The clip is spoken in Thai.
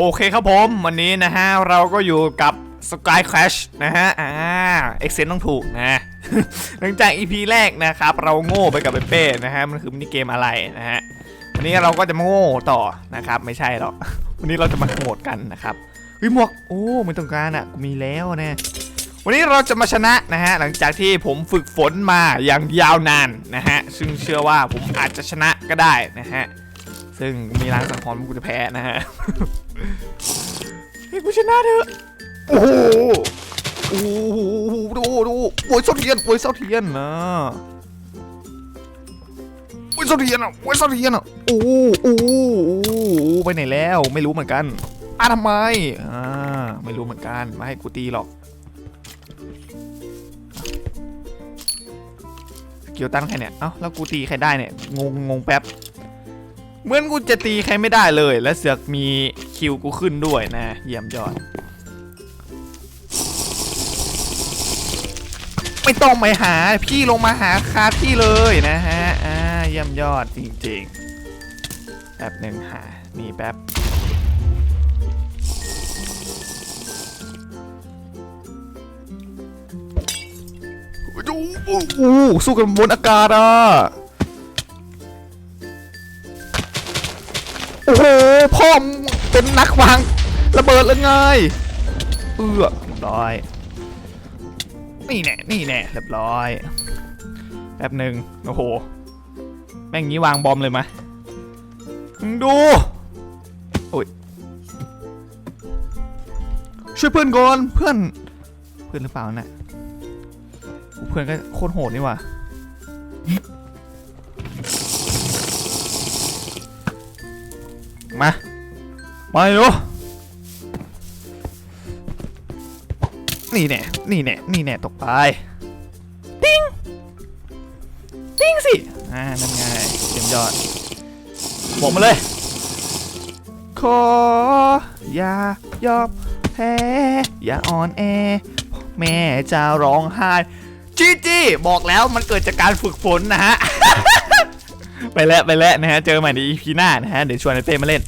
โอเคครับผม วันนี้นะฮะ เราก็อยู่กับ Sky Crash นะฮะ อ่า เอ็กเซนต้องถูกนะ หลังจาก EP แรกนะครับ เราโง่ไปกับเป้นะฮะ มันคือมินิเกมอะไรนะฮะ วันนี้เราก็จะมาโง่ต่อนะครับ ไม่ใช่หรอก วันนี้เราจะมาโหดกันนะครับเฮ้ยหมวก โอ้ไม่ต้องการอะ กูมีแล้วนะวันนี้เราจะมาชนะนะฮะ หลังจากที่ผมฝึกฝนมาอย่างยาวนานนะฮะ ซึ่งเชื่อว่าผมอาจจะชนะก็ได้นะฮะ ซึ่งมีล้างสังหรณ์ว่ากูจะแพ้นะฮะให้กูชนะเถอะโอ้โหโอ้โหดูดูโวยเสาเทียนโวยเสาเทียนนะโวยเสาเทียนอะโวยเสาเทียนอะโอ้โหโอ้โหโอ้โหไปไหนแล้วไม่รู้เหมือนกันอะทำไมอ่าไม่รู้เหมือนกันมาให้กูตีหรอกสกิลตั้งใครเนี่ยเอ้าแล้วกูตีใครได้เนี่ยงงงงแป๊บ เหมือนกูจะตีใครไม่ได้เลย และเสือกมีคิวกูขึ้นด้วยนะ เยี่ยมยอด ไม่ต้องไปหาพี่ลงมาหาคาพี่เลยนะฮะ อ่า เยี่ยมยอดจริงๆ แป๊บหนึ่งหา นี่แป๊บดูโอ้สู้กันบนอากาศอะ โอ้โหพ่อมเป็นนักวางระเบิดเลยไงเอื้อเรียบร้อย นี่แน่นี่แน่เรียบร้อยแป๊บหนึ่งโอ้โห แม่งงี้วางบอมเลยมะมึงดูโอ้ยช่วยเพื่อนก่อนเพื่อน เพื่อนหรือเปล่าน่ะเพื่อนก็โคตรโหดนี่ว่ะ มา มาดูนี่แน่นี่แน่นี่แน่ตกไป ติ้ง ติ้งสิ อ่า นั่นไงเยี่ยมยอดบอกมาเลย ขอ อย่ายอมแพ้ อย่าอ่อนแอ แม่จะร้องไห้จีจี้บอกแล้วมันเกิดจากการฝึกฝนนะฮะ ไปแล้วไปแล้วนะฮะ เจอใหม่ใน EP หน้านะฮะ เดี๋ยวชวนไอเต้มาเล่น